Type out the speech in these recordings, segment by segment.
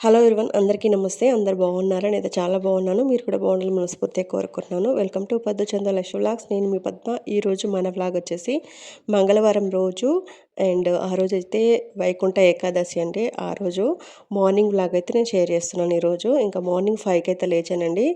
Hello everyone అందరికీ నమస్తే. అందరు బాగున్నారా? నేను చాలా బాగున్నాను. మీరు కూడా బాగుండాలని మనస్ఫూర్తిగా కోరుకుంటున్నాను. వెల్కమ్ టు పద్దు చంద్ర లక్ష్మి వ్లాగ్స్. నేను మీ పద్మ. ఈరోజు మన వ్లాగ్ వచ్చేసి మంగళవారం రోజు అండ్ ఆ రోజు అయితే వైకుంఠ ఏకాదశి అండి. ఆ రోజు మార్నింగ్ వ్లాగ్ అయితే నేను షేర్ చేస్తున్నాను ఈరోజు ఇంకా మార్నింగ్ ఫైవ్కి అయితే లేచానండి.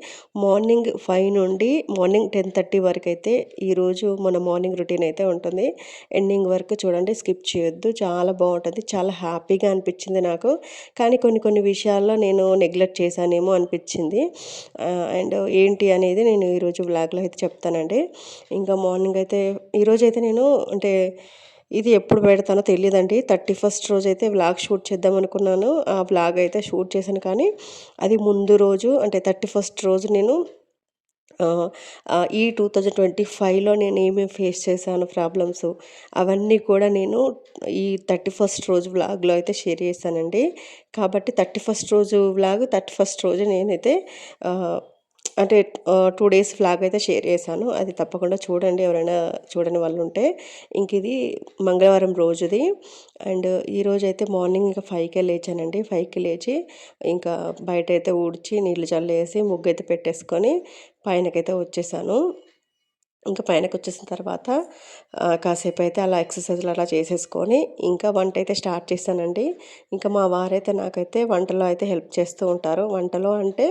మార్నింగ్ ఫైవ్ నుండి మార్నింగ్ టెన్ థర్టీ వరకు అయితే ఈరోజు మన మార్నింగ్ రొటీన్ అయితే ఉంటుంది. ఎండింగ్ వరకు చూడండి స్కిప్ చేయొద్దు. చాలా బాగుంటుంది. చాలా హ్యాపీగా అనిపించింది నాకు. కానీ కొన్ని కొన్ని విషయాల్లో నేను నెగ్లెక్ట్ చేశానేమో అనిపించింది. అండ్ ఏంటి అనేది నేను ఈరోజు వ్లాగ్లో అయితే చెప్తానండి. ఇంకా మార్నింగ్ అయితే ఈరోజు అయితే నేను అంటే ఇది ఎప్పుడు పెడతానో తెలియదండి. థర్టీ ఫస్ట్ రోజు అయితే వ్లాగ్ షూట్ చేద్దాం అనుకున్నాను. ఆ వ్లాగ్ అయితే షూట్ చేశాను కానీ అది ముందు రోజు అంటే థర్టీ ఫస్ట్ రోజు నేను ఈ టూ థౌజండ్ ట్వంటీ ఫైవ్లో నేను ఏమేమి ఫేస్ చేశాను ప్రాబ్లమ్స్ అవన్నీ కూడా నేను ఈ థర్టీ ఫస్ట్ రోజు వ్లాగ్లో అయితే షేర్ చేశానండి. కాబట్టి థర్టీ ఫస్ట్ రోజు వ్లాగ్ థర్టీ ఫస్ట్ రోజు నేనైతే అంటే టూ డేస్ ఫ్లాగ్ అయితే షేర్ చేశాను. అది తప్పకుండా చూడండి ఎవరైనా చూడని వాళ్ళు ఉంటే ఇంక ఇది మంగళవారం రోజుది. అండ్ ఈరోజు అయితే మార్నింగ్ ఇంకా ఫైవ్కే లేచానండి. ఫైవ్కి లేచి ఇంకా బయట అయితే ఊడ్చి నీళ్ళు చల్లేసి ముగ్గు అయితే పెట్టేసుకొని పైనకైతే వచ్చేసాను. ఇంకా పైనకి వచ్చేసిన తర్వాత కాసేపు అయితే అలా ఎక్సర్సైజ్లు అలా చేసేసుకొని ఇంకా వంట అయితే స్టార్ట్ చేశానండి ఇంకా మా వారైతే నాకైతే వంటలో అయితే హెల్ప్ చేస్తూ ఉంటారు. వంటలో అంటే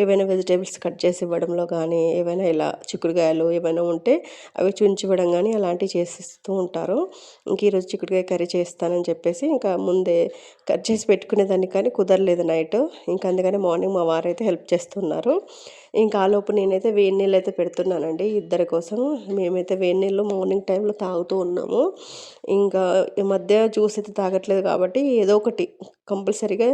ఏవైనా వెజిటేబుల్స్ కట్ చేసి ఇవ్వడంలో కానీ ఏవైనా ఇలా చిక్కుడుకాయలు ఏమైనా ఉంటే అవి చుంచివ్వడం కానీ అలాంటివి చేసిస్తూ ఉంటారు. ఇంక ఈరోజు చిక్కుడుకాయ కర్రీ చేస్తానని చెప్పేసి ఇంకా ముందే కట్ చేసి పెట్టుకునేదాన్ని కానీ కుదరలేదు నైట్. ఇంకా అందుకని మార్నింగ్ మా వారైతే హెల్ప్ చేస్తున్నారు. ఇంకా ఆలోపు నేనైతే వేడి నీళ్ళు అయితే పెడుతున్నానండి. ఇద్దరి కోసం మేమైతే వేడి నీళ్ళు మార్నింగ్ టైం టైంలో తాగుతూ ఉన్నాము. ఇంకా ఈ మధ్య జ్యూస్ అయితే తాగట్లేదు కాబట్టి ఏదో ఒకటి కంపల్సరీగా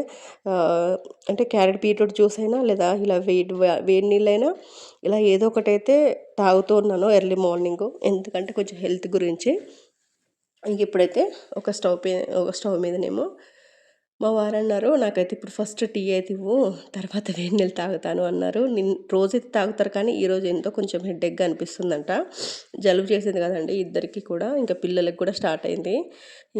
అంటే క్యారెట్ బీట్రూట్ జ్యూస్ అయినా లేదా ఇలా వేడి వేడి నీళ్ళైనా ఇలా ఏదో ఒకటి అయితే తాగుతూ ఉన్నాను ఎర్లీ మార్నింగ్. ఎందుకంటే కొంచెం హెల్త్ గురించి. ఇంక ఇప్పుడైతే ఒక స్టవ్ ఒక స్టవ్ మీదనేమో మా వారు అన్నారు నాకైతే ఇప్పుడు ఫస్ట్ టీ అయితే ఇవ్వు తర్వాత వేడి నీళ్ళు తాగుతాను అన్నారు. నిన్ రోజైతే తాగుతారు కానీ ఈరోజు ఎంతో కొంచెం హెడ్ఎక్గా అనిపిస్తుందంట. జలుబు చేసింది కదండి ఇద్దరికి కూడా ఇంకా పిల్లలకి కూడా స్టార్ట్ అయింది.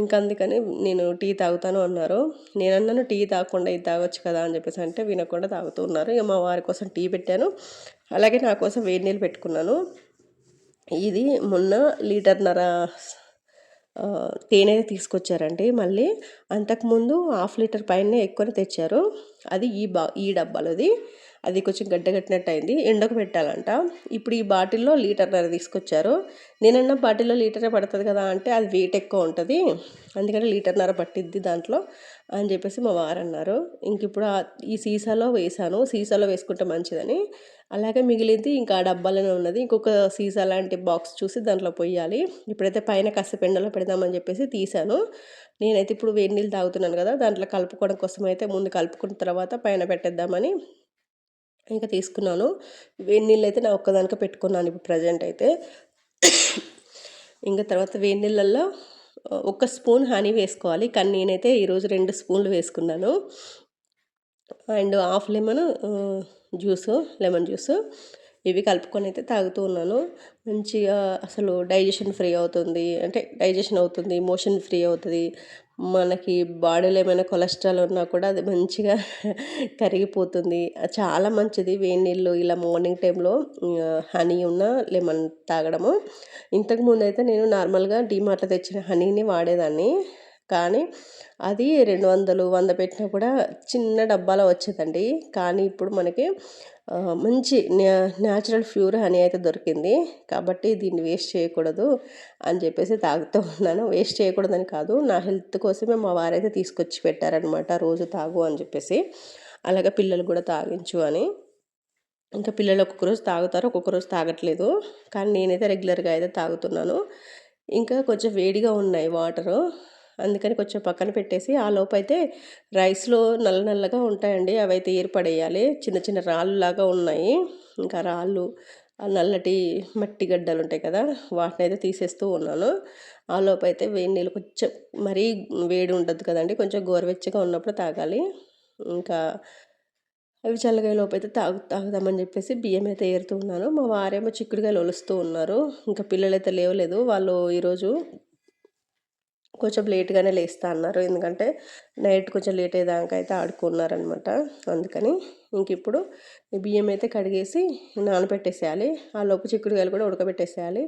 ఇంకా అందుకని నేను టీ తాగుతాను అన్నారు. నేను అన్నాను టీ తాగకుండా ఇది తాగొచ్చు కదా అని చెప్పేసి అంటే వినకుండా తాగుతూ ఉన్నారు. ఇక మా వారి కోసం టీ పెట్టాను. అలాగే నా కోసం వేడి నీళ్ళు పెట్టుకున్నాను. ఇది మొన్న లీటర్నర తేనె తీసుకొచ్చారండి. మళ్ళీ అంతకుముందు హాఫ్ లీటర్ పైన ఎక్కువనే తెచ్చారు. అది ఈ బా ఈ డబ్బాలోది. అది కొంచెం గడ్డగట్టినట్టు అయింది ఎండకు పెట్టాలంట. ఇప్పుడు ఈ బాటిల్లో లీటర్నర తీసుకొచ్చారు. నేనన్న బాటిల్లో లీటరే పడుతుంది కదా అంటే అది వెయిట్ ఎక్కువ ఉంటుంది. అందుకని లీటర్నర పట్టిద్ది దాంట్లో అని చెప్పేసి మా వారు అన్నారు ఇంక ఇప్పుడు ఈ సీసాలో వేసాను. సీసాలో వేసుకుంటే మంచిదని. అలాగే మిగిలింది ఇంకా డబ్బాలోనే ఉన్నది. ఇంకొక సీసా లాంటి బాక్స్ చూసి దాంట్లో పోయాలి ఇప్పుడైతే పైన కాసేపు పెడదామని చెప్పేసి తీసాను నేనైతే ఇప్పుడు వేడి నీళ్ళు తాగుతున్నాను కదా దాంట్లో కలుపుకోవడం కోసం అయితే ముందు కలుపుకున్న తర్వాత పైన పెట్టేద్దామని ఇంకా తీసుకున్నాను. వేడి నీళ్ళు అయితే నా ఒక్కదానికే పెట్టుకున్నాను ఇప్పుడు ప్రజెంట్ అయితే. ఇంకా తర్వాత వేడి నీళ్ళల్లో ఒక స్పూన్ హనీ వేసుకోవాలి. కానీ నేనైతే ఈరోజు రెండు స్పూన్లు వేసుకున్నాను. And half lemon juice lemon juice. ఇవి కలుపుకొని అయితే తాగుతూ ఉన్నాను. మంచిగా అసలు డైజెషన్ ఫ్రీ అవుతుంది. అంటే డైజెషన్ అవుతుంది మోషన్ ఫ్రీ అవుతుంది. మనకి బాడీలో ఏమైనా కొలెస్ట్రాల్ ఉన్నా కూడా అది మంచిగా కరిగిపోతుంది. చాలా మంచిది వేడి నీళ్ళు ఇలా మార్నింగ్ టైంలో హనీ ఉన్న లెమన్ తాగడము. ఇంతకుముందు అయితే నేను నార్మల్గా డీమార్ట్లో తెచ్చిన హనీని వాడేదాన్ని. కానీ అది రెండు వందలు వంద పెట్టినా కూడా చిన్న డబ్బాలో వచ్చేదండి. కానీ ఇప్పుడు మనకి మంచి న్యాచురల్ ప్యూర్ హనీ అయితే దొరికింది. కాబట్టి దీన్ని వేస్ట్ చేయకూడదు అని చెప్పేసి తాగుతూ ఉన్నాను. వేస్ట్ చేయకూడదని కాదు నా హెల్త్ కోసమే మా వారైతే తీసుకొచ్చి పెట్టారనమాట రోజు తాగు అని చెప్పేసి. అలాగే పిల్లలు కూడా తాగించు అని. ఇంకా పిల్లలు ఒక్కొక్క రోజు తాగుతారు ఒక్కొక్క రోజు తాగట్లేదు. కానీ నేనైతే రెగ్యులర్గా అయితే తాగుతున్నాను. ఇంకా కొంచెం వేడిగా ఉన్నాయి వాటరు. అందుకని కొంచెం పక్కన పెట్టేసి ఆ లోపైతే రైస్లో నల్ల నల్లగా ఉంటాయండి. అవి అయితే ఏర్పడేయాలి. చిన్న చిన్న రాళ్ళు లాగా ఉన్నాయి. ఇంకా రాళ్ళు ఆ నల్లటి మట్టి గడ్డలు ఉంటాయి కదా వాటిని అయితే తీసేస్తూ ఉన్నాను. ఆ లోపైతే వేడి నీళ్ళు కొంచెం మరీ వేడి ఉండదు కదండి. కొంచెం గోరువెచ్చగా ఉన్నప్పుడు తాగాలి. ఇంకా అవి చల్లగా లోపైతే తాగు తాగుదామని చెప్పేసి బియ్యం అయితే ఏరుతూ ఉన్నాను. మా వారేమో చిక్కుడుగాయలు ఒలుస్తూ ఉన్నారు. ఇంకా పిల్లలైతే లేవలేదు. వాళ్ళు ఈరోజు కొంచెం లేట్గానే లేస్తా అన్నారు. ఎందుకంటే నైట్ కొంచెం లేట్ అయ్యేదాకా అయితే ఆడుకున్నారనమాట అందుకని ఇంక ఇప్పుడు బియ్యం అయితే కడిగేసి నానబెట్టేసేయాలి. ఆ లోపు చిక్కుడుకాయలు కూడా ఉడకబెట్టేసేయాలి.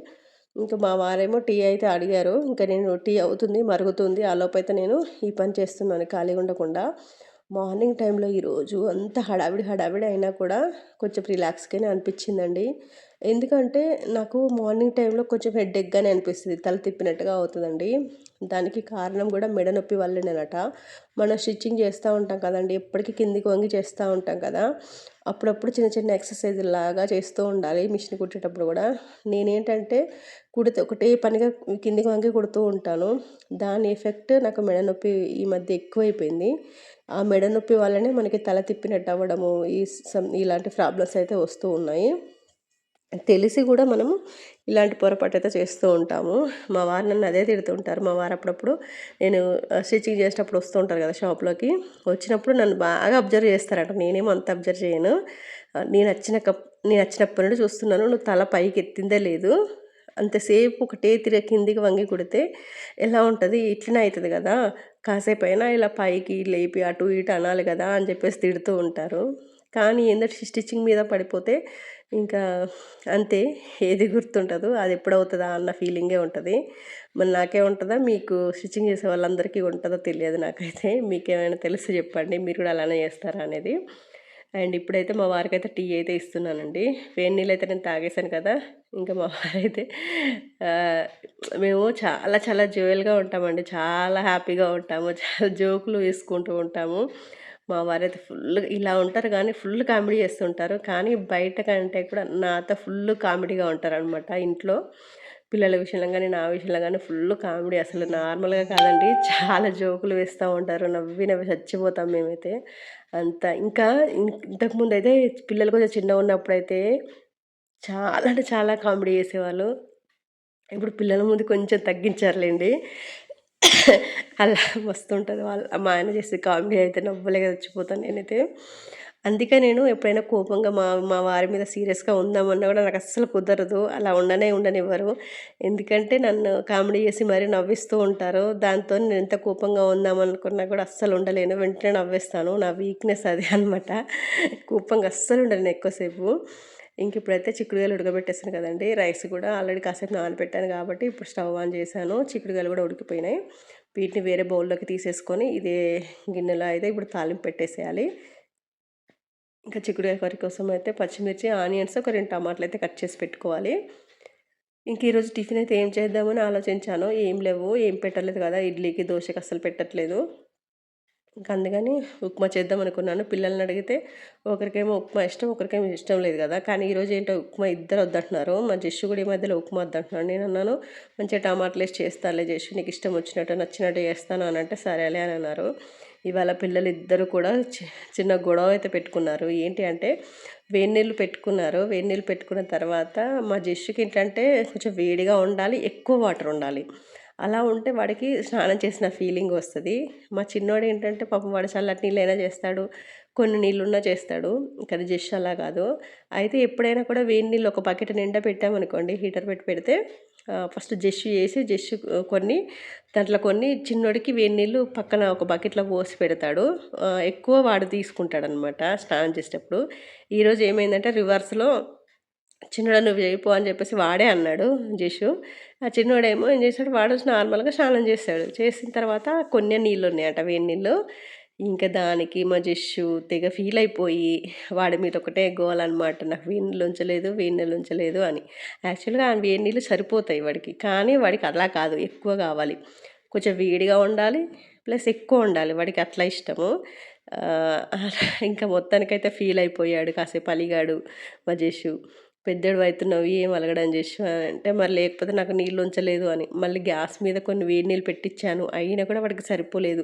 ఇంకా మా వారేమో టీ అయితే అడిగారు. ఇంకా నేను టీ అవుతుంది మరుగుతుంది. ఆ లోపు అయితే నేను ఈ పని చేస్తున్నాను ఖాళీగా ఉండకుండా. మార్నింగ్ టైంలో ఈరోజు అంత హడావిడి హడావిడి అయినా కూడా కొంచెం రిలాక్స్గానే అనిపించిందండి. ఎందుకంటే నాకు మార్నింగ్ టైంలో కొంచెం హెడ్ఎక్గానే అనిపిస్తుంది. తల తిప్పినట్టుగా అవుతుందండి. దానికి కారణం కూడా మెడ నొప్పి వల్లనేనట. మనం స్టిచ్చింగ్ చేస్తూ ఉంటాం కదండి. ఎప్పటికీ కిందికి వంగి చేస్తూ ఉంటాం కదా. అప్పుడప్పుడు చిన్న చిన్న ఎక్సర్సైజ్ లాగా చేస్తూ ఉండాలి. మిషన్ కుట్టేటప్పుడు కూడా. నేనేంటంటే కుడితే ఒకటే పనిగా కిందికి వంగి కుడుతూ ఉంటాను. దాని ఎఫెక్ట్ నాకు మెడ నొప్పి ఈ మధ్య ఎక్కువైపోయింది. ఆ మెడ నొప్పి వల్లనే మనకి తల తిప్పినట్టు అవ్వడము ఈ సమ్ ఇలాంటి ప్రాబ్లమ్స్ అయితే వస్తూ ఉన్నాయి. తెలిసి కూడా మనము ఇలాంటి పొరపాటు అయితే చేస్తూ ఉంటాము. మా వారు నన్ను అదే తిడుతుంటారు మా వారు అప్పుడప్పుడు నేను స్టిచ్చింగ్ చేసేటప్పుడు వస్తూ ఉంటారు కదా షాప్లోకి. వచ్చినప్పుడు నన్ను బాగా అబ్జర్వ్ చేస్తారట. నేనేమో అంత అబ్జర్వ్ చేయను. నేను వచ్చిన కప్ నేను వచ్చినప్పటి నుండి చూస్తున్నాను. నువ్వు తల పైకి ఎత్తిందే లేదు. అంతసేపు ఒకటే తిరిగి కిందికి వంగి కుడితే ఎలా ఉంటుంది? ఇట్లనే అవుతుంది కదా. కాసేపు అయినా ఇలా పైకి లేపి అటు ఇటు అనాలి కదా అని చెప్పేసి తిడుతూ ఉంటారు. కానీ ఏంటంటే స్టిచ్చింగ్ మీద పడిపోతే ఇంకా అంతే ఏది గుర్తుండదు అది ఎప్పుడవుతుందా అన్న ఫీలింగే ఉంటుంది. మరి నాకే ఉంటుందా? మీకు స్టిచ్చింగ్ చేసే వాళ్ళందరికీ ఉంటుందో? తెలియదు నాకైతే. మీకు ఏమైనా తెలిసి చెప్పండి మీరు కూడా అలానే చేస్తారా అనేది. అండ్ ఇప్పుడైతే మా వారికి అయితే టీ అయితే ఇస్తున్నానండి. వేడి నీళ్ళు అయితే నేను తాగేశాను కదా ఇంకా మా వారైతే మేము చాలా చాలా జోయల్గా ఉంటామండి. చాలా హ్యాపీగా ఉంటాము చాలా జోకులు వేసుకుంటూ ఉంటాము. మా వారైతే ఫుల్ ఇలా ఉంటారు కానీ ఫుల్ కామెడీ చేస్తుంటారు. కానీ బయట కంటే కూడా నాతో ఫుల్ కామెడీగా ఉంటారనమాట ఇంట్లో. పిల్లల విషయంలో కానీ నా విషయంలో కానీ ఫుల్ కామెడీ అసలు నార్మల్గా కాదండి. చాలా జోకులు వేస్తూ ఉంటారు నవ్వి నవ్వి చచ్చిపోతాం మేమైతే. అంత. ఇంకా ఇంతకుముందు అయితే పిల్లలు కొంచెం చిన్నగా ఉన్నప్పుడు అయితే చాలా అంటే చాలా కామెడీ చేసేవాళ్ళు. ఇప్పుడు పిల్లల ముందు కొంచెం తగ్గించారులేండి. అలా వస్తుంటుంది వాళ్ళు మా ఆయన చేసే కామెడీ అయితే నవ్వలేక చచ్చిపోతాను నేనైతే. అందుకే నేను ఎప్పుడైనా కోపంగా మా మా వారి మీద సీరియస్గా ఉందామన్నా కూడా నాకు అస్సలు కుదరదు. అలా ఉండనే ఉండనివ్వరు. ఎందుకంటే నన్ను కామెడీ చేసి మరీ నవ్విస్తూ ఉంటారు. దాంతో నేను ఎంత కోపంగా ఉందామనుకున్నా కూడా అస్సలు ఉండలేను. వెంటనే నవ్వేస్తాను. నా వీక్నెస్ అదే అనమాట. కోపంగా అస్సలు ఉండలేను ఎక్కువసేపు. ఇంక ఇప్పుడైతే చిక్కుడుగాయలు ఉడకబెట్టేసాను కదండి. రైస్ కూడా ఆల్రెడీ కాసేపు నానబెట్టాను కాబట్టి ఇప్పుడు స్టవ్ ఆన్ చేశాను. చిక్కుడుగాయలు కూడా ఉడికిపోయినాయి. వీటిని వేరే బౌల్లోకి తీసేసుకొని ఇదే గిన్నెలో అయితే ఇప్పుడు తాలింపు పెట్టేసేయాలి. ఇంకా చిక్కుడుకాయ కర్రీ కోసం అయితే పచ్చిమిర్చి ఆనియన్స్ ఒక రెండు టమాటాలు అయితే కట్ చేసి పెట్టుకోవాలి. ఇంక ఈరోజు టిఫిన్ అయితే ఏం చేద్దామని ఆలోచించాను. ఏం లేవు ఏం పెట్టలేదు కదా ఇడ్లీకి దోశకి అస్సలు పెట్టట్లేదు. ఇంకా అందుకని ఉప్మా చేద్దాం అనుకున్నాను. పిల్లల్ని అడిగితే ఒకరికేమో ఉప్మా ఇష్టం ఒకరికేమో ఇష్టం లేదు కదా. కానీ ఈరోజు ఏంటో ఉప్మా ఇద్దరు వద్దంటున్నారు. మా జస్సు కూడా ఈ మధ్యలో ఉప్మా వద్దంటున్నాను నేను అన్నాను మంచిగా టమాటాలు వేసి చేస్తానులే జస్సు నీకు ఇష్టం వచ్చినట్టు నచ్చినట్టు చేస్తాను అని అంటే సరేలే అని అన్నారు. ఇవాళ పిల్లలు ఇద్దరు కూడా చిన్న గొడవ అయితే పెట్టుకున్నారు. ఏంటి అంటే వేడి నీళ్ళు పెట్టుకున్నారు. వేడి నీళ్ళు పెట్టుకున్న తర్వాత మా జెష్కి ఏంటంటే కొంచెం వేడిగా ఉండాలి ఎక్కువ వాటర్ ఉండాలి. అలా ఉంటే వాడికి స్నానం చేసిన ఫీలింగ్ వస్తుంది. మా చిన్నోడు ఏంటంటే పాపం వాడు చల్లటి నీళ్ళైనా చేస్తాడు కొన్ని నీళ్ళున్నా చేస్తాడు కానీ జస్ట్ అలా కాదు. అయితే ఎప్పుడైనా కూడా వేడి నీళ్ళు ఒక బకెట్ నిండా పెట్టామనుకోండి హీటర్ పెట్టి పెడితే ఫస్ట్ జెష్ చేసి జెష్ కొన్ని దాంట్లో కొన్ని చిన్నోడికి వేడి నీళ్ళు పక్కన ఒక బకెట్లో పోసి పెడతాడు. ఎక్కువ వాడు తీసుకుంటాడు అనమాట స్నానం చేసేటప్పుడు. ఈరోజు ఏమైందంటే రివర్స్లో చిన్నోడు నువ్వు చేయిపో అని చెప్పేసి వాడే అన్నాడు జేషు. ఆ చిన్నోడేమో ఏం చేశాడు వాడు నార్మల్గా స్నానం చేస్తాడు. చేసిన తర్వాత కొన్ని నీళ్ళు ఉన్నాయట వేడి నీళ్ళు. ఇంకా దానికి మా జస్సు తెగ ఫీల్ అయిపోయి వాడి మీద ఒకటే గోల్ అనమాట నాకు వేడి ఉంచలేదు వేడి నీళ్ళు ఉంచలేదు అని. యాక్చువల్గా ఆ వేడి నీళ్ళు సరిపోతాయి వాడికి. కానీ వాడికి అలా కాదు. ఎక్కువ కావాలి. కొంచెం వేడిగా ఉండాలి ప్లస్ ఎక్కువ ఉండాలి. వాడికి అట్లా ఇష్టము. ఇంకా మొత్తానికైతే ఫీల్ అయిపోయాడు. కాసేపు అలిగాడు మా పెద్దడు అవుతున్నావు ఏం అలగడం చేసి అంటే మరి లేకపోతే నాకు నీళ్ళు ఉంచలేదు అని. మళ్ళీ గ్యాస్ మీద కొన్ని వేడి నీళ్ళు పెట్టించాను అయినా కూడా వాడికి సరిపోలేదు.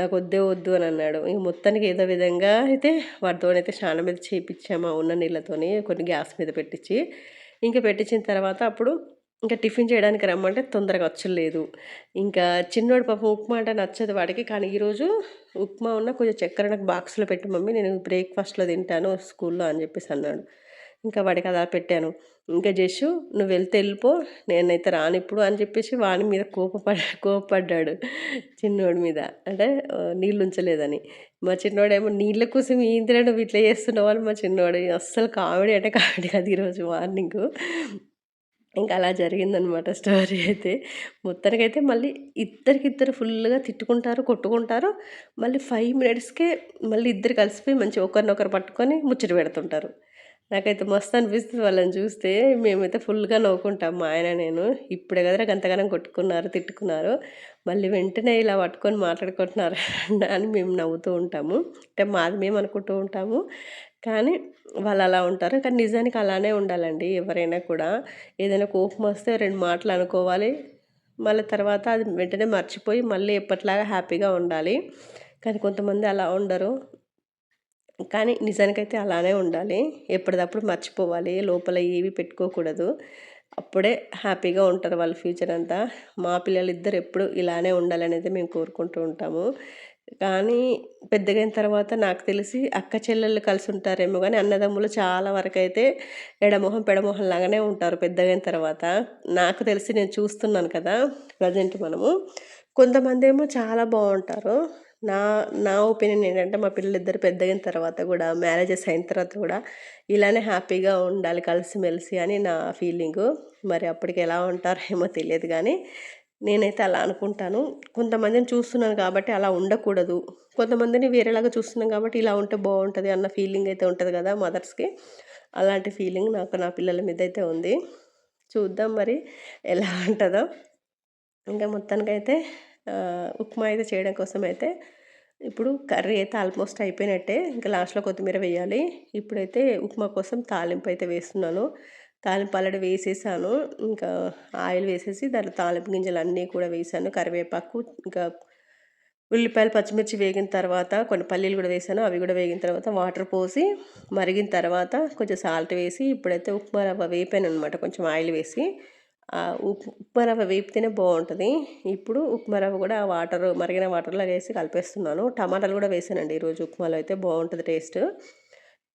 నాకు వద్దే వద్దు అని అన్నాడు. ఇంక మొత్తానికి ఏదో విధంగా అయితే వాటితోనైతే స్నానం మీద చేయించాము ఉన్న నీళ్ళతోని కొన్ని గ్యాస్ మీద పెట్టించి ఇంకా పెట్టించిన తర్వాత అప్పుడు ఇంకా టిఫిన్ చేయడానికి రమ్మంటే తొందరగా వచ్చలేదు. ఇంకా చిన్నోడు పాపం ఉప్మా అంటే నచ్చదు వాడికి. కానీ ఈరోజు ఉప్మా ఉన్న కొంచెం చక్కెర నాకు బాక్స్లో పెట్టి మమ్మీ నేను బ్రేక్ఫాస్ట్లో తింటాను స్కూల్లో అని చెప్పేసి అన్నాడు. ఇంకా వాడికి అలా పెట్టాను. ఇంకా జస్సు నువ్వు వెళ్తే వెళ్ళిపో నేనైతే రాను ఇప్పుడు అని చెప్పేసి వాని మీద కోపపడ కోపపడ్డాడు చిన్నోడి మీద. అంటే నీళ్ళు ఉంచలేదని మా చిన్నోడేమో నీళ్ళ కోసం ఏంటిరా నువ్వు ఇట్లా చేస్తున్నావు అని మా చిన్నోడు అస్సలు కామెడీ అంటే కామెడీ కాదు ఈరోజు మార్నింగ్. ఇంకా అలా జరిగిందనమాట స్టోరీ అయితే. మొత్తానికైతే మళ్ళీ ఇద్దరికిద్దరు ఫుల్గా తిట్టుకుంటారు కొట్టుకుంటారు. మళ్ళీ ఫైవ్ మినిట్స్కే మళ్ళీ ఇద్దరు కలిసిపోయి మంచి ఒకరినొకరు పట్టుకొని ముచ్చట పెడుతుంటారు. నాకైతే మస్తు అనిపిస్తుంది వాళ్ళని చూస్తే. మేమైతే ఫుల్గా నవ్వుకుంటాం మా ఆయన నేను. ఇప్పుడే కదరా గంతగానం కొట్టుకున్నారు తిట్టుకున్నారు. మళ్ళీ వెంటనే ఇలా పట్టుకొని మాట్లాడుకుంటున్నారు అని మేము నవ్వుతూ ఉంటాము. అంటే మాది మేము అనుకుంటూ ఉంటాము. కానీ వాళ్ళు అలా ఉంటారు. కానీ నిజానికి అలానే ఉండాలండి ఎవరైనా కూడా. ఏదైనా కోపం వస్తే రెండు మాటలు అనుకోవాలి. మళ్ళీ తర్వాత అది వెంటనే మర్చిపోయి మళ్ళీ ఎప్పటిలాగా హ్యాపీగా ఉండాలి. కానీ కొంతమంది అలా ఉండరు. కానీ నిజానికైతే అలానే ఉండాలి. ఎప్పటిదప్పుడు మర్చిపోవాలి. లోపల ఏవి పెట్టుకోకూడదు. అప్పుడే హ్యాపీగా ఉంటారు వాళ్ళ ఫ్యూచర్ అంతా. మా పిల్లలు ఇద్దరు ఎప్పుడు ఇలానే ఉండాలనేది మేము కోరుకుంటూ ఉంటాము. కానీ పెద్దగైన తర్వాత నాకు తెలిసి అక్క చెల్లెళ్ళు కలిసి ఉంటారేమో కానీ అన్నదమ్ములు చాలా వరకు అయితే ఎడమొహం పెడమొహం లాగానే ఉంటారు పెద్దగైన తర్వాత. నాకు తెలిసి నేను చూస్తున్నాను కదా ప్రజెంట్ మనము. కొంతమంది ఏమో చాలా బాగుంటారు. నా నా ఒపీనియన్ ఏంటంటే మా పిల్లలిద్దరు పెద్దగిన తర్వాత కూడా మ్యారేజెస్ అయిన తర్వాత కూడా ఇలానే హ్యాపీగా ఉండాలి కలిసిమెలిసి అని నా ఫీలింగు. మరి అప్పటికి ఎలా ఉంటారేమో తెలియదు కానీ నేనైతే అలా అనుకుంటాను. కొంతమందిని చూస్తున్నాను కాబట్టి అలా ఉండకూడదు. కొంతమందిని వేరేలాగా చూస్తున్నాం కాబట్టి ఇలా ఉంటే బాగుంటుంది అన్న ఫీలింగ్ అయితే ఉంటుంది కదా మదర్స్కి. అలాంటి ఫీలింగ్ నాకు నా పిల్లల మీద అయితే ఉంది. చూద్దాం మరి ఎలా ఉంటుందో. ఇంకా మొత్తానికైతే ఉప్మా అయితే చేయడం కోసం అయితే ఇప్పుడు కర్రీ అయితే ఆల్మోస్ట్ అయిపోయినట్టే ఇంకా లాస్ట్లో కొత్తిమీర వేయాలి. ఇప్పుడైతే ఉప్మా కోసం తాలింపు అయితే వేస్తున్నాను. తాలింపు ఆల్రెడీ వేసేసాను. ఇంకా ఆయిల్ వేసేసి దాంట్లో తాలింపు గింజలు అన్నీ కూడా వేసాను. కరివేపాకు ఇంకా ఉల్లిపాయలు పచ్చిమిర్చి వేగిన తర్వాత కొన్ని పల్లీలు కూడా వేసాను. అవి కూడా వేగిన తర్వాత వాటర్ పోసి మరిగిన తర్వాత కొంచెం సాల్ట్ వేసి ఇప్పుడైతే ఉప్మా రవ్వ వేపాను అనమాట కొంచెం ఆయిల్ వేసి. ఉప్మా రవ్వ వేపితేనే బాగుంటుంది. ఇప్పుడు ఉప్మా రవ్వ కూడా వాటర్ మరిగిన వాటర్లో వేసి కలిపేస్తున్నాను. టమాటాలు కూడా వేసానండి ఈరోజు ఉప్మాలో అయితే బాగుంటుంది టేస్ట్.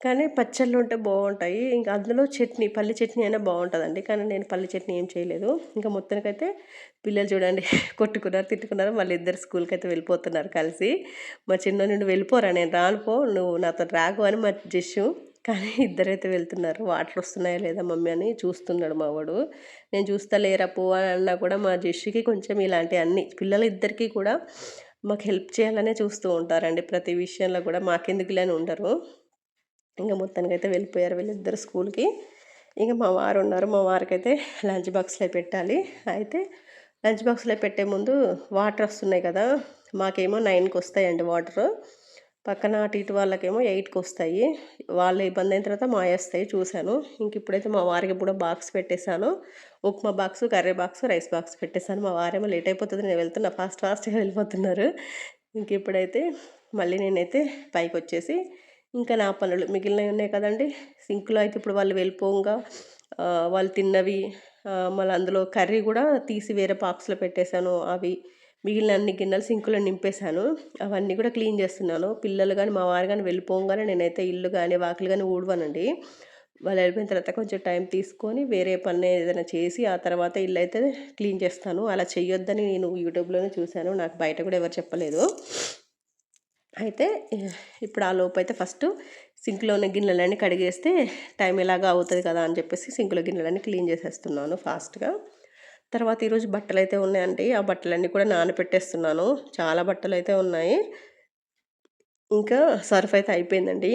కానీ పచ్చళ్ళు ఉంటే బాగుంటాయి. ఇంకా అందులో చట్నీ పల్లి చట్నీ అయినా బాగుంటుందండి. కానీ నేను పల్లి చట్నీ ఏం చేయలేదు. ఇంకా మొత్తానికైతే పిల్లలు చూడండి కొట్టుకున్నారు తిట్టుకున్నారు. మళ్ళీ ఇద్దరు స్కూల్కి అయితే వెళ్ళిపోతున్నారు కలిసి. మా చిన్న నుండి వెళ్ళిపోరా నేను రానుపో నువ్వు నాతో రాకు అని మా జస్సు కానీ ఇద్దరైతే వెళ్తున్నారు. వాటర్ వస్తున్నాయా లేదా మమ్మీ అని చూస్తున్నాడు మా వాడు. నేను చూస్తా లేరా అని అన్నా కూడా మా జెష్కి కొంచెం ఇలాంటి అన్ని పిల్లలిద్దరికీ కూడా మాకు హెల్ప్ చేయాలనే చూస్తూ ఉంటారండి. ప్రతి విషయంలో కూడా మాకెందుకులేని ఉండరు. ఇంకా మొత్తానికి అయితే వెళ్ళిపోయారు వీళ్ళిద్దరు స్కూల్కి. ఇంకా మా వారు ఉన్నారు. మా వారికి అయితే లంచ్ బాక్స్లో పెట్టాలి. అయితే లంచ్ బాక్స్లో పెట్టే ముందు వాటర్ వస్తున్నాయి కదా. మాకేమో నైన్కి వస్తాయండి వాటర్. పక్కన అటు ఇటు వాళ్ళకేమో ఎయిట్కి వస్తాయి వాళ్ళు ఇబ్బంది అయిన తర్వాత మా వస్తాయి చూశాను. ఇంక ఇప్పుడైతే మా వారికి కూడా బాక్స్ పెట్టేశాను. Upma box curry box rice box పెట్టేశాను. మా వారేమో లేట్ అయిపోతుంది నేను వెళ్తున్నా ఫాస్ట్ ఫాస్ట్గా వెళ్ళిపోతున్నారు. ఇంక ఇప్పుడైతే మళ్ళీ నేనైతే పైకి వచ్చేసి ఇంకా నా పనులు మిగిలినవి ఉన్నాయి కదండి. సింక్లో అయితే ఇప్పుడు వాళ్ళు వెళ్ళిపోగా వాళ్ళు తిన్నవి మళ్ళీ అందులో కర్రీ కూడా తీసి వేరే బాక్స్లో పెట్టేశాను అవి. మిగిలిన అన్ని గిన్నెలు సింకులో నింపేశాను. అవన్నీ కూడా క్లీన్ చేస్తున్నాను. పిల్లలు కానీ మా వారు కానీ వెళ్ళిపోగానే నేనైతే ఇల్లు కానీ వాకిలు కానీ ఊడవనండి. వాళ్ళు వెళ్ళిపోయిన తర్వాత కొంచెం టైం తీసుకొని వేరే పని ఏదైనా చేసి ఆ తర్వాత ఇల్లు అయితే క్లీన్ చేస్తాను. అలా చెయ్యొద్దని నేను యూట్యూబ్లోనే చూశాను. నాకు బయట కూడా ఎవరు చెప్పలేదు. అయితే ఇప్పుడు ఆ లోపు అయితే ఫస్ట్ సింక్లో ఉన్న గిన్నెలన్నీ కడిగేస్తే టైం ఎలాగా అవుతుంది కదా అని చెప్పేసి సింక్లో గిన్నెలన్నీ క్లీన్ చేసేస్తున్నాను ఫాస్ట్గా. తర్వాత ఈరోజు బట్టలు అయితే ఉన్నాయండి. ఆ బట్టలన్నీ కూడా నానపెట్టేస్తున్నాను చాలా బట్టలు అయితే ఉన్నాయి. ఇంకా సర్ఫ్ అయితే అయిపోయిందండి.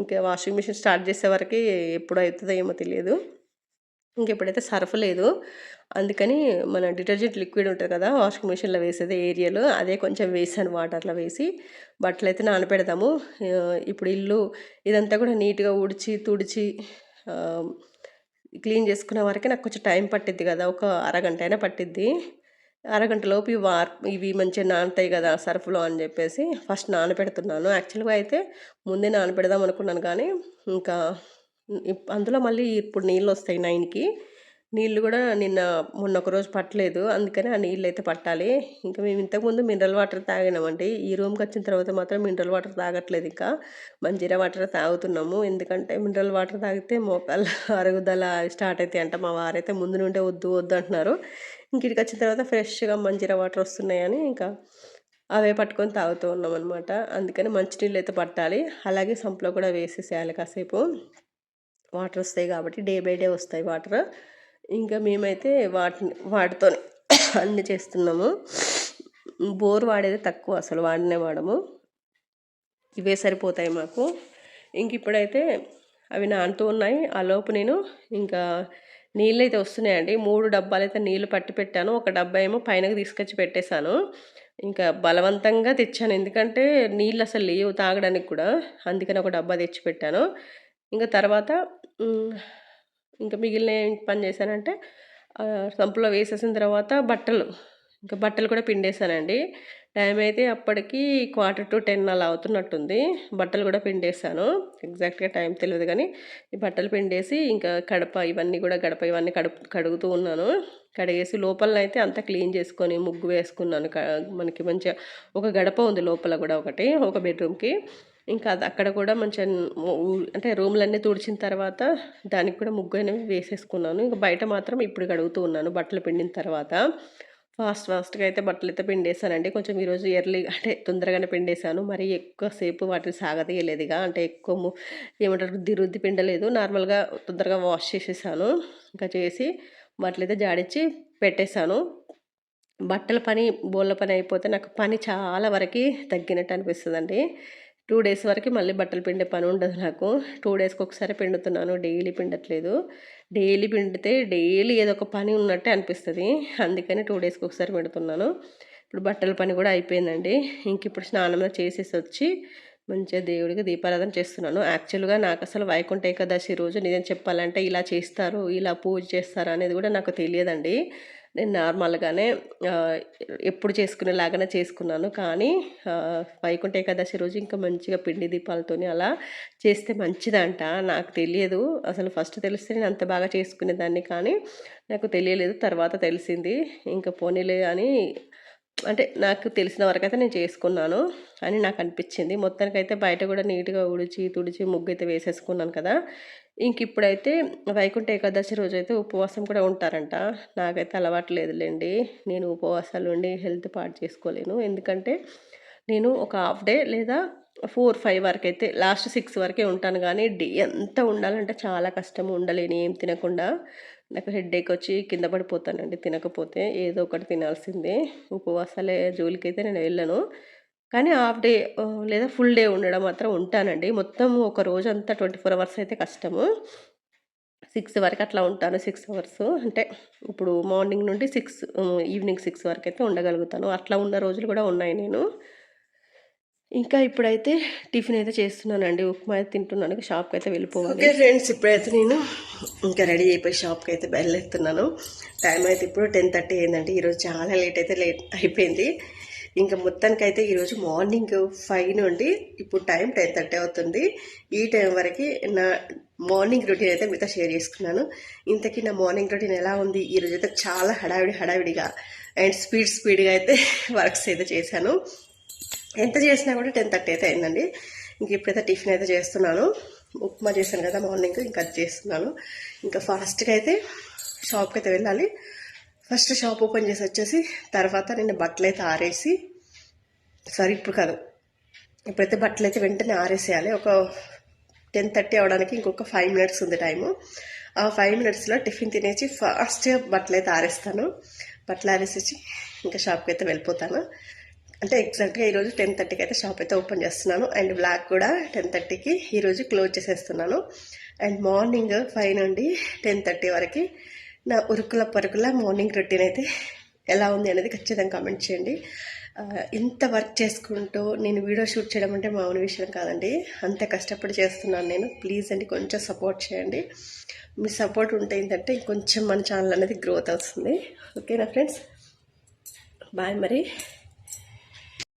ఇంకా వాషింగ్ మిషన్ స్టార్ట్ చేసే వరకు ఎప్పుడు అవుతుందో ఏమో తెలియదు. ఇంకెప్పుడైతే సర్ఫ్ లేదు అందుకని మన డిటర్జెంట్ లిక్విడ్ ఉంటుంది కదా వాషింగ్ మిషన్లో వేసేది ఏరియాలో అదే కొంచెం వేసాను వాటర్లో వేసి బట్టలు అయితే నానపెడతాము ఇప్పుడు ఇల్లు ఇదంతా కూడా నీట్గా ఉడిచి తుడిచి క్లీన్ చేసుకునే వరకే నాకు కొంచెం టైం పట్టిద్ది కదా ఒక అరగంట అయినా పట్టిద్ది. అరగంటలోపు ఇవి వార్ ఇవి మంచిగా నానతాయి కదా సర్ఫ్లో అని చెప్పేసి ఫస్ట్ నానపెడుతున్నాను యాక్చువల్గా అయితే ముందే నానపెడదాం అనుకున్నాను కానీ ఇంకా అందులో మళ్ళీ ఇప్పుడు నీళ్ళు వస్తాయి నైన్కి. నీళ్ళు కూడా నిన్న మొన్న ఒక రోజు పట్టలేదు. అందుకని ఆ నీళ్ళు అయితే పట్టాలి. ఇంకా మేము ఇంతకుముందు మినరల్ వాటర్ తాగినామండి. ఈ రూమ్కి వచ్చిన తర్వాత మాత్రం మినరల్ వాటర్ తాగట్లేదు ఇంకా. మంజీరా వాటర్ తాగుతున్నాము. ఎందుకంటే మినరల్ వాటర్ తాగితే మోకాళ్ళ అరుగుదల స్టార్ట్ అవుతాయి అంట. మా వారైతే ముందు నుండే వద్దు వద్దు అంటున్నారు. ఇంక ఇక్కడికి వచ్చిన తర్వాత ఫ్రెష్గా మంజీరా వాటర్ వస్తున్నాయని ఇంకా అవే పట్టుకొని తాగుతూ ఉన్నాం అనమాట అందుకని మంచినీళ్ళు అయితే పట్టాలి. అలాగే సంపులో కూడా వేసేసేయాలి కాసేపు. వాటర్ వస్తాయి కాబట్టి డే బై డే వస్తాయి వాటర్. ఇంకా మేమైతే వాటిని వాటితో అన్ని చేస్తున్నాము. బోర్ వాడేది తక్కువ అసలు వాడినే వాడము. ఇవే సరిపోతాయి మాకు. ఇంక ఇప్పుడైతే అవి నానుతూ ఉన్నాయి. ఆ లోపు నేను ఇంకా నీళ్ళు అయితే వస్తున్నాయండి. మూడు డబ్బాలు అయితే నీళ్ళు పట్టి పెట్టాను. ఒక డబ్బా ఏమో పైనకి తీసుకొచ్చి పెట్టేశాను. ఇంకా బలవంతంగా తెచ్చాను. ఎందుకంటే నీళ్ళు అసలు లేవు తాగడానికి కూడా. అందుకని ఒక డబ్బా తెచ్చి పెట్టాను. ఇంకా తర్వాత ఇంకా మిగిలిన ఏం పని చేశానంటే సంపులో వేసేసిన తర్వాత బట్టలు ఇంకా బట్టలు కూడా పిండేశానండి. టైం అయితే అప్పటికి క్వార్టర్ టు టెన్ అలా అవుతున్నట్టుంది. బట్టలు కూడా పిండేశాను. ఎగ్జాక్ట్గా టైం తెలియదు కానీ ఈ బట్టలు పిండేసి ఇంకా కడప ఇవన్నీ కూడా గడప ఇవన్నీ కడుపు కడుగుతూ ఉన్నాను. కడిగేసి లోపల అయితే అంతా క్లీన్ చేసుకొని ముగ్గు వేసుకున్నాను. మనకి మంచిగా ఒక గడప ఉంది లోపల కూడా ఒకటి ఒక బెడ్రూమ్కి. ఇంకా అది అక్కడ కూడా మంచిగా అంటే రూమ్లన్నీ తుడిచిన తర్వాత దానికి కూడా ముగ్గు అనేవి వేసేసుకున్నాను. ఇంకా బయట మాత్రం ఇప్పుడు కడుగుతూ ఉన్నాను బట్టలు పిండిన తర్వాత. ఫాస్ట్ ఫాస్ట్గా అయితే బట్టలు అయితే పిండేసానండి కొంచెం ఈరోజు ఎర్లీ అంటే తొందరగానే పిండేశాను. మరి ఎక్కువసేపు వాటిని సాగదీయలేదుగా అంటే ఎక్కువ ఏమంటారు రుద్ది రుద్ది పిండలేదు. నార్మల్గా తొందరగా వాష్ చేసేసాను. ఇంకా చేసి బట్టలు అయితే జాడించి పెట్టేశాను. బట్టల పని బోళ్ళ పని అయిపోతే నాకు పని చాలా వరకు తగ్గినట్టు అనిపిస్తుందండి. టూ డేస్ వరకు మళ్ళీ బట్టలు పిండే పని ఉండదు నాకు. టూ డేస్కి ఒకసారి పిండుతున్నాను. డైలీ పిండట్లేదు. డైలీ పిండితే డైలీ ఏదో ఒక పని ఉన్నట్టే అనిపిస్తుంది. అందుకని టూ డేస్కి ఒకసారి పిండుతున్నాను. ఇప్పుడు బట్టల పని కూడా అయిపోయిందండి. ఇంక ఇప్పుడు స్నానం చేసేసి వచ్చి మంచిగా దేవుడికి దీపారాధన చేస్తున్నాను. యాక్చువల్గా నాకు అసలు వైకుంఠ ఏకాదశి రోజు నిజం చెప్పాలంటే ఇలా చేస్తారు ఇలా పూజ చేస్తారు అనేది కూడా నాకు తెలియదండి. నేను నార్మల్గానే ఎప్పుడు చేసుకునేలాగానే చేసుకున్నాను. కానీ వైకుంఠ ఏకాదశి రోజు ఇంకా మంచిగా పిండి దీపాలతోని అలా చేస్తే మంచిదంట. నాకు తెలియదు. అసలు ఫస్ట్ తెలిస్తే నేను అంత బాగా చేసుకునేదాన్ని కానీ నాకు తెలియలేదు. తర్వాత తెలిసింది. ఇంకా పోనీలే అని అంటే నాకు తెలిసిన వరకు అయితే నేను చేసుకున్నాను అని నాకు అనిపించింది. మొత్తానికైతే బయట కూడా నీట్గా ఉడిచి తుడిచి ముగ్గు అయితే వేసేసుకున్నాను కదా. ఇంక ఇప్పుడైతే వైకుంఠ ఏకాదశి రోజు అయితే ఉపవాసం కూడా ఉంటారంట. నాకైతే అలవాటు లేదులేండి. నేను ఉపవాసాలు ఉండి హెల్త్ పాటు చేసుకోలేను. ఎందుకంటే నేను ఒక హాఫ్ డే లేదా ఫోర్ ఫైవ్ వరకు అయితే లాస్ట్ సిక్స్ వరకే ఉంటాను. కానీ డే ఎంత ఉండాలంటే చాలా కష్టం ఉండలేని. ఏం తినకుండా నాకు హెడ్ఏక్ వచ్చి కింద పడిపోతానండి. తినకపోతే ఏదో ఒకటి తినాల్సిందే. ఉపవాసాలే జోలికైతే నేను వెళ్ళను. కానీ హాఫ్ డే లేదా ఫుల్ డే ఉండడం మాత్రం ఉంటానండి. మొత్తం ఒక రోజు అంతా ట్వంటీ ఫోర్ అవర్స్ అయితే కష్టము. సిక్స్ వరకు అట్లా ఉంటాను సిక్స్ అవర్స్. అంటే ఇప్పుడు మార్నింగ్ నుండి సిక్స్ ఈవినింగ్ సిక్స్ వరకు అయితే ఉండగలుగుతాను. అట్లా ఉన్న రోజులు కూడా ఉన్నాయి నేను. ఇంకా ఇప్పుడైతే టిఫిన్ అయితే చేస్తున్నానండి. ఉప్మా అయితే తింటున్నాను. షాప్కి అయితే వెళ్ళిపోవాలి. ఓకే ఫ్రెండ్స్ ఇప్పుడైతే నేను ఇంకా రెడీ అయిపోయి షాప్కి అయితే బయలుదేరుతున్నాను. టైం అయితే ఇప్పుడు టెన్ థర్టీ అయిందండి. ఈరోజు చాలా లేట్ అయితే లేట్ అయిపోయింది. ఇంకా మొత్తానికి అయితే ఈరోజు మార్నింగ్ ఫైవ్ నుండి ఇప్పుడు టైం టెన్ థర్టీ అవుతుంది. ఈ టైం వరకు నా మార్నింగ్ రొటీన్ అయితే మీతో షేర్ చేసుకున్నాను. ఇంతకీ నా మార్నింగ్ రొటీన్ ఎలా ఉంది? ఈరోజు అయితే చాలా హడావిడి హడావిడిగా అండ్ స్పీడ్ స్పీడ్గా అయితే వర్క్స్ అయితే చేశాను. ఎంత చేసినా కూడా టెన్ థర్టీ అయితే అయిందండి. ఇంక ఇప్పుడైతే టిఫిన్ అయితే చేస్తున్నాను. ఉప్మా చేశాను కదా మార్నింగ్ ఇంకా అది చేస్తున్నాను. ఇంకా ఫాస్ట్గా అయితే షాప్కి అయితే వెళ్ళాలి. ఫస్ట్ షాప్ ఓపెన్ చేసి వచ్చేసి తర్వాత నేను బట్టలు అయితే ఆరేసి సారీ ఇప్పుడు కాదు ఇప్పుడైతే బట్టలు అయితే వెంటనే ఆరేసేయాలి. ఒక టెన్ థర్టీ అవడానికి ఇంకొక ఫైవ్ మినిట్స్ ఉంది టైము. ఆ ఫైవ్ మినిట్స్లో టిఫిన్ తినేసి ఫస్ట్ బట్టలు అయితే ఆరేస్తాను. బట్టలు ఆరేసేసి ఇంకా షాప్కి అయితే వెళ్ళిపోతాను. అంటే ఎగ్జాక్ట్గా ఈరోజు టెన్ థర్టీకి అయితే షాప్ అయితే ఓపెన్ చేస్తున్నాను. అండ్ బ్లాక్ కూడా టెన్ థర్టీకి ఈరోజు క్లోజ్ చేసేస్తున్నాను. అండ్ మార్నింగ్ ఫైవ్ నుండి టెన్ థర్టీ వరకు నా ఉరుకుల పరుకుల మార్నింగ్ రొటీన్ అయితే ఎలా ఉంది అనేది ఖచ్చితంగా కామెంట్ చేయండి. ఇంత వర్క్ చేసుకుంటూ నేను వీడియో షూట్ చేయడం అంటే మామూలు విషయం కాదండి. అంత కష్టపడి చేస్తున్నాను నేను. ప్లీజ్ అండి కొంచెం సపోర్ట్ చేయండి. మీ సపోర్ట్ ఉంటే ఏంటంటే కొంచెం మన ఛానల్ అనేది గ్రోత్ అవుతుంది. ఓకేనా ఫ్రెండ్స్? బాయ్ మరి.